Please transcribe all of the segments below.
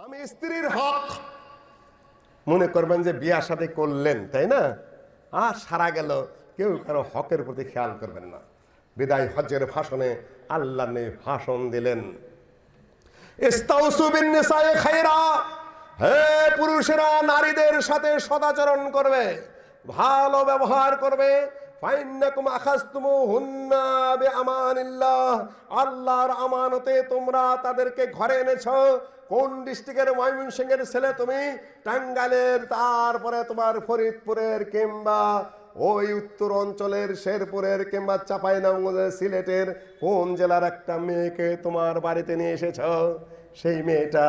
স্বামী স্ত্রীর হক। মনে করবেন যে বিয়া সাথে করলেন, তাই না? আর সারা গেল, কেউ কারও হকের প্রতি খেয়াল করবেন না। বিদায় হজের ভাষণে আল্লাহ ভাষণ দিলেন। হে পুরুষেরা, নারীদের সাথে সদাচরণ করবে, ভালো ব্যবহার করবে আল্লাহর আমানতে তোমরা তাদেরকে ঘরে এনেছো। কোন ডিস্ট্রিক্টের ময়মনসিংহের ছেলে তুমি? টাঙ্গাইলের, তারপরে তোমার ফরিদপুরের কিংবা ওই উত্তর অঞ্চলের, শেরপুরের কিংবা চাঁপাইনবাবগঞ্জের সিলেটের কোন জেলার একটা মেয়েকে তোমার বাড়িতে নিয়ে এসেছ? সেই মেয়েটা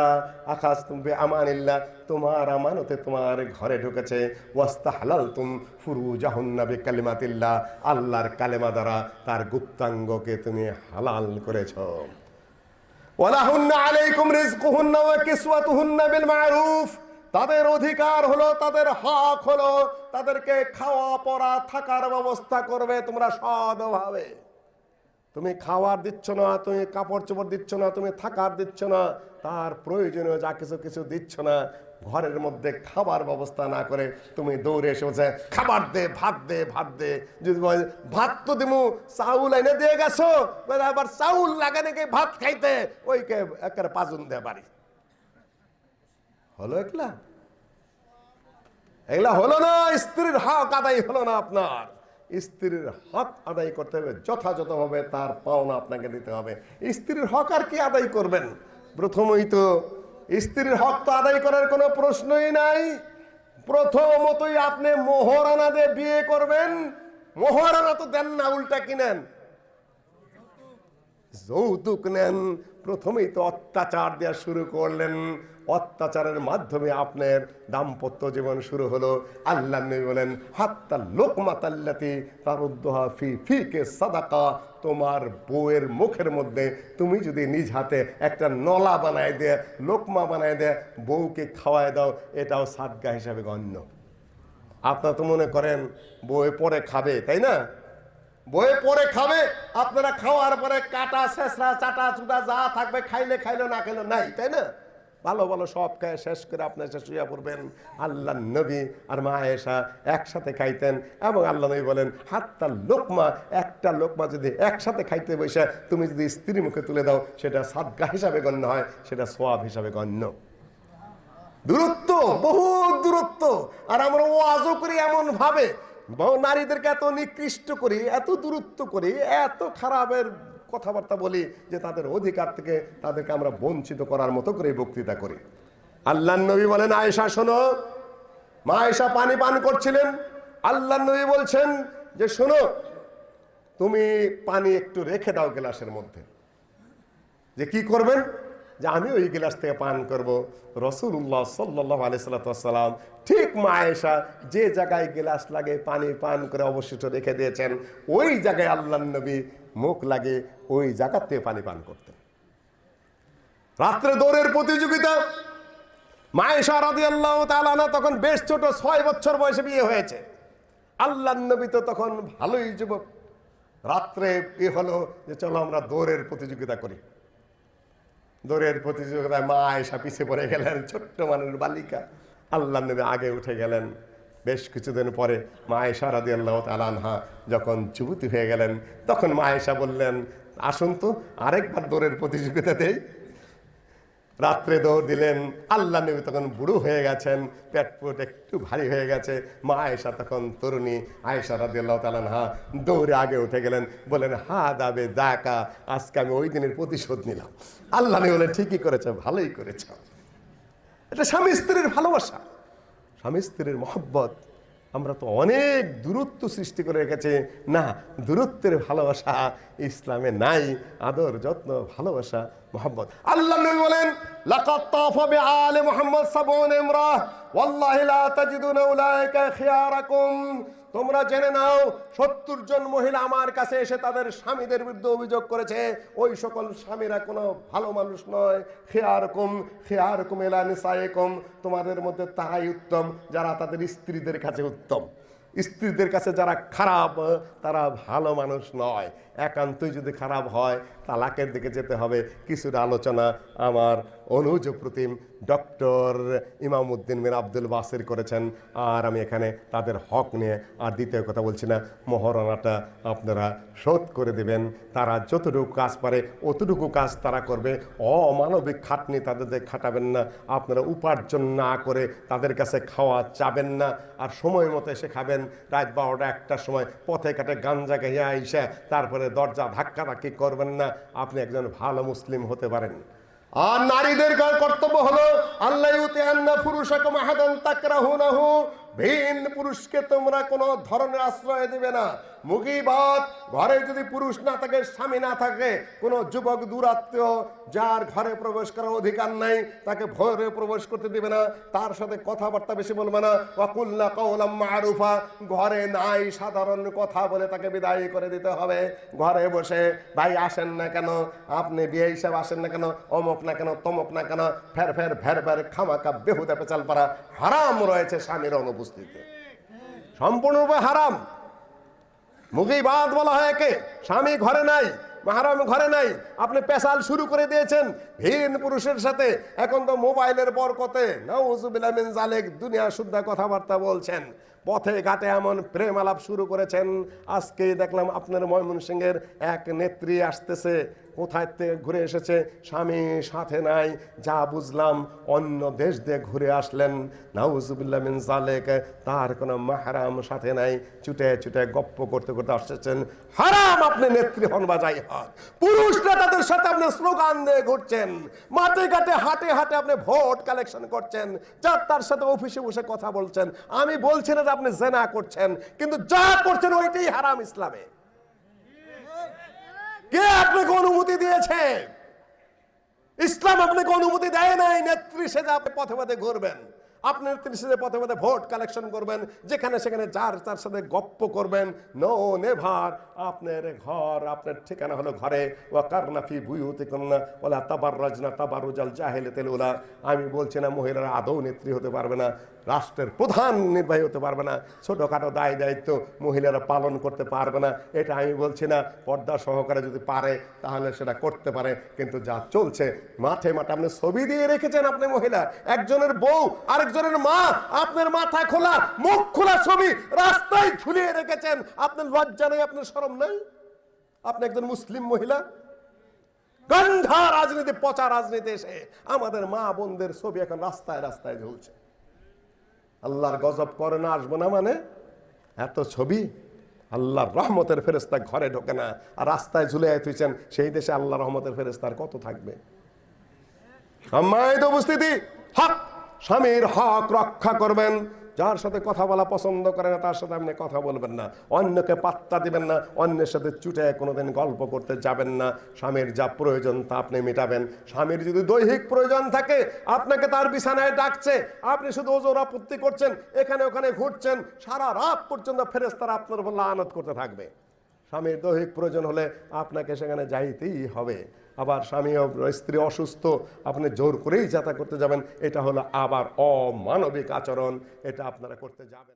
আকাশ তুমি আমানিল্লা, তোমার আমানতে তোমার ঘরে ঢুকেছে। ওয়াস্তা হালাল তুম ফুরু জাহন্নাবি কালিমাতিল্লা আল্লাহর কালেমা দ্বারা তার গুপ্তাঙ্গকে তুমি হালাল করেছ। তাদের অধিকার হলো, তাদের হক হলো, তাদেরকে খাওয়া পড়া থাকার ব্যবস্থা করবে তোমরা সদভাবে তুমি খাওয়ার দিচ্ছ না, তুমি কাপড় চোপড় দিচ্ছ না, তুমি থাকার দিচ্ছ না, তার প্রয়োজনীয় যা কিছু কিছু দিচ্ছ না, ঘরের মধ্যে খাবার ব্যবস্থা না করে তুমি দৌড়ে এসে বলছে, খাবার দে, ভাত দে ভাত দে। যদি ভাত তো দিমু, চাউল এনে দিয়ে গেছো? আবার চাউল লাগে নাকি ভাত খাইতে? ওইকে একের পাজুন দে বাড়ি। হলো একলা? এগুলা হলো না, স্ত্রীর হক আদায় হলো না আপনার। স্ত্রীর হক আদায় করতে হবে, যথাযথভাবে তার পাওনা আপনাকে দিতে হবে। স্ত্রীর হক আর কি আদায় করবেন? প্রথমই তো স্ত্রীর হক তো আদায় করার কোনো প্রশ্নই নাই। প্রথমতই আপনি মোহরানা দিয়ে বিয়ে করবেন। মোহরানা তো দেন না, উল্টা কিনেন। যৌতুক নেন। প্রথমেই তো অত্যাচার দেওয়া শুরু করলেন। অত্যাচারের মাধ্যমে আপনার দাম্পত্য জীবন শুরু হলো। আল্লাহ নবী বলেন, হাত্তা লোকমাতাল্লাতি তার উদ্দোহা ফি, ফিকে সাদাকা। তোমার বউয়ের মুখের মধ্যে তুমি যদি নিজ হাতে একটা নলা বানায় দে, লোকমা বানায় দে, বউকে খাওয়ায় দাও, এটাও সাদগা হিসাবে গণ্য। আপনারা তো মনে করেন, বউয়ে পরে খাবে, তাই না? বয়ে পরে খাবে, আপনারা খাওয়ার পরে কাটা, শেষরা, চাটা, চুটা যা থাকবে, খাইলে খাইলে, না খাইলে, নাই, তাই না? ভালো ভালো সব খায়, শেষ করে আপনার এসে শুয়ে পড়বেন। আল্লাহ নবী আর মা এসা একসাথে খাইতেন এবং আল্লাহ নবী বলেন হাতটা লোকমা, একটা লোকমা যদি একসাথে খাইতে বসে, তুমি যদি স্ত্রী মুখে তুলে দাও, সেটা সাদগা হিসাবে গণ্য হয়, সেটা সোয়াব হিসাবে গণ্য। দূরত্ব বহু দূরত্ব। আর আমরা ওয়াজও করি এমন ভাবে নারীদেরকে এত নিকৃষ্ট করি, এত দূরত্ব করি, এত খারাপের কথাবার্তা বলি যে তাদের অধিকার থেকে তাদেরকে আমরা বঞ্চিত করার মতো করে বক্তৃতা করি। আল্লাহ নবী বলেন, আয়েশা, শোনো। মা আয়েশা পানি পান করছিলেন। আল্লাহ নবী বলছেন যে, শোনো, তুমি পানি একটু রেখে দাও গ্লাসের মধ্যে। যে কি করবেন? যে আমি ওই গ্লাস থেকে পান করব। রসুল্লাহ সাল্লাহ আলিয়াল্লাম ঠিক মায়েশা যে জায়গায় গ্লাস লাগে পানি পান করে অবশিষ্ট রেখে দিয়েছেন, ওই জায়গায় আল্লাহ নবী মুখ লাগে ওই জায়গার থেকে পানি পান করতেন। রাত্রে দৌড়ের প্রতিযোগিতা, মায়েশা রাদি আল্লাহ তালানা তখন বেশ ছোট, ছয় বছর বয়সে বিয়ে হয়েছে। আল্লাহ নবী তো তখন ভালোই যুবক। রাত্রে এ হলো যে চলো আমরা দৌড়ের প্রতিযোগিতা করি। দৌড়ের প্রতিযোগিতায় মা আয়েশা পিছিয়ে পড়ে গেলেন, ছোট্ট মানুষ বালিকা। আল্লাহ নবী আগে উঠে গেলেন। বেশ কিছুদিন পরে মা আয়েশা রাদি আল্লাহ তালানহা যখন যুবতী হয়ে গেলেন, তখন মা বললেন, আসুন তো, আরেকবার দৌড়ের প্রতিযোগিতাতেই রাত্রে দৌড় দিলেন, আল্লাহ নবী তখন বুড়ো হয়ে গেছেন, পেট পুট একটু ভারী হয়ে গেছে। মা আয়েশা তখন তরুণী আয়েশা রাদিয়াল্লাহু তাআলা হা দৌড়ে আগে উঠে গেলেন বলেন হা দাবে দাকা আজকে আমি ওই দিনের প্রতিশোধ নিলাম। আল্লাহ নবী বলেন ঠিকই করেছ, ভালোই করেছ। এটা স্বামী স্ত্রীর ভালোবাসা। স্বামী স্ত্রীর মহব্বত। আমরা তো অনেক দূরত্ব সৃষ্টি করে রেখেছি। না, দূরত্বের ভালোবাসা ইসলামে নাই। আদর, যত্ন, ভালোবাসা মোহাম্মদ আল্লাহ নবী বলেন লাকাত তাফা বিআলি মোহাম্মদ সাবুন ইমরাহ। তোমরা জেনে নাও, সত্তর জন মহিলা আমার কাছে এসে তাদের স্বামীদের বিরুদ্ধে অভিযোগ করেছে, ওই সকল স্বামীরা কোনো ভালো মানুষ নয়। খেয়ারকম খেয়ারকম এলা নিসায়েকম তোমাদের মধ্যে তাহাই উত্তম, যারা তাদের স্ত্রীদের কাছে উত্তম। স্ত্রীদের কাছে যারা খারাপ, তারা ভালো মানুষ নয়। একান্তই যদি খারাপ হয় তালাকের দিকে যেতে হবে। কিছুটা আলোচনা আমার অনুজ প্রতিম, ডক্টর ইমামউদ্দিন মির আব্দুল বাসির করেছেন। আর আমি এখানে তাদের হক নিয়ে আর দ্বিতীয় কথা বলছি না। মহারণাটা আপনারা শোধ করে দেবেন। তারা যতটুকু কাজ পারে, অতটুকু কাজ তারা করবে। অমানবিক খাটনি তাদের খাটাবেন না। আপনারা উপার্জন না করে তাদের কাছে খাওয়া চাবেন না। আর সময় মতো এসে খাবেন। রাত বারোটা একটার সময় পথে কাটে গাঞ্জা গাইয়া আইসা তারপরে দরজা ধাক্কা ধাক্কি করবেন না। আপনি একজন ভালো মুসলিম হতে পারেন। আর নারীদের কার কর্তব্য হলো আল্লাহ ভিন পুরুষকে তোমরা কোনো ধরনের আশ্রয় দেবে না। মুগিবাদ, ঘরে যদি পুরুষ না থাকে, স্বামী না থাকে, কোনো যুবক দূরাত্মীয় যার ঘরে প্রবেশ করার অধিকার নাই, তাকে ভয়ে প্রবেশ করতে দিবে না, তার সাথে কথাবার্তা বেশি বলবে না। ওয়াকুল্লা কৌলাম মারুফা, ঘরে নাই সাধারণ কথা বলে তাকে বিদায় করে দিতে হবে। ঘরে বসে, ভাই, আসেন না কেন? আপনি বিয়ে হিসাবে আসেন না কেন? অমক না কেন? তমক না কেন? ফের ফের ফের ফের খামাকা বেহুদা, পেচাল পারা হারাম রয়েছে স্বামীর অনুপস্থিতিতে সম্পূর্ণরূপে হারাম। মুগিবাদ বাদ বলা হয় একে। স্বামী ঘরে নাই, মাহারাম ঘরে নাই। আপনি পেশাল শুরু করে দিয়েছেন, ভিন পুরুষের সাথে এখন তো মোবাইলের বরকতে। নাউজুবিল্লামিন জালেক দুনিয়া শুদ্ধ কথাবার্তা বলছেন। পথে ঘাটে এমন প্রেম আলাপ শুরু করেছেন। আজকে দেখলাম আপনার ময়মনসিংহের এক নেত্রী আসতেছে, কোথায় থেকে ঘুরে এসেছে স্বামী সাথে নাই, যা বুঝলাম অন্য দেশ দিয়ে ঘুরে আসলেন। নাউজুবিল্লাহ মিন জালেক তার কোনো মাহারাম সাথে নাই চুটে চুটে গপ্প করতে করতে আসতেছেন। হারাম আপনি নেত্রী হন বা যাই হন পুরুষরা তাদের সাথে আপনি স্লোগান দিয়ে ঘুরছেন, মাঠে ঘাটে হাটে হাটে আপনি ভোট কালেকশন করছেন, যার তার সাথে অফিসে বসে কথা বলছেন। আমি বলছি না আপনি জেনা করছেন, কিন্তু যা করছেন ওইটাই হারাম ইসলামে। কে আপনাকে অনুমতি দিয়েছে? ইসলাম আপনাকে অনুমতি দেয় নাই, নেত্রী সেজে আপনি পথে পথে ঘুরবেন। আপনি নেত্রী সেজে পথে পথে ভোট কালেকশন করবেন, যেখানে সেখানে যার তার সাথে গপ্প করবেন। নো নেভার আপনার ঘর, আপনার ঠিকানা হলো ঘরে। ও কারনাফি বুয়ুতে কন্যা ওলা তাবার রাজনা তাবার উজাল জাহেলে তেলুলা আমি বলছি না, মহিলারা আদৌ নেত্রী হতে পারবে না, রাষ্ট্রের প্রধান নির্বাহী হতে পারবে না। ছোটোখাটো দায় দায়িত্ব মহিলারা পালন করতে পারবে না। এটা আমি বলছি না, পর্দা সহকারে যদি পারে, তাহলে সেটা করতে পারে। কিন্তু যা চলছে, মাঠে মাঠে আপনি ছবি দিয়ে রেখেছেন আপনি মহিলা। একজনের বউ আরেকজনের মা আপনার মাথা খোলা, মুখ খোলা ছবি রাস্তায় ঝুলিয়ে রেখেছেন। আপনার লজ্জা নেই, আপনার সরম নাই? আপনি একজন মুসলিম মহিলা? গন্ধা রাজনীতি, পচা রাজনীতি এসে আমাদের মা বোনদের ছবি এখন রাস্তায় রাস্তায় ঝুলছে। আল্লাহর গজব করে না, আসব না মানে? এত ছবি, আল্লাহর রহমতের ফেরেস্তা ঘরে ঢোকে না। আর রাস্তায় ঝুলে তুইছেন সেই দেশে আল্লাহ রহমতের ফেরেস্তার কত থাকবে? সম্মানিত উপস্থিতি, হক স্বামীর হক রক্ষা করবেন। যার সাথে কথা বলা পছন্দ করে না, তার সাথে আপনি কথা বলবেন না। অন্যকে পাত্তা দিবেন না, অন্যের সাথে চুটে কোনোদিন গল্প করতে যাবেন না। স্বামীর যা প্রয়োজন তা আপনি মেটাবেন। স্বামীর যদি দৈহিক প্রয়োজন থাকে, আপনাকে তার বিছানায় ডাকছে। আপনি শুধু ওজোর আপত্তি করছেন, এখানে ওখানে ঘুরছেন, সারা রাত পর্যন্ত ফেরেস্তারা আপনার উপর আনত করতে থাকবে। স্বামীর দৈহিক প্রয়োজন হলে আপনাকে সেখানে যাইতেই হবে। আবার স্বামী স্ত্রী অসুস্থ, আপনি জোর করেই যাতা করতে যাবেন। এটা হলো আবার অমানবিক আচরণ। এটা আপনারা করতে যাবেন।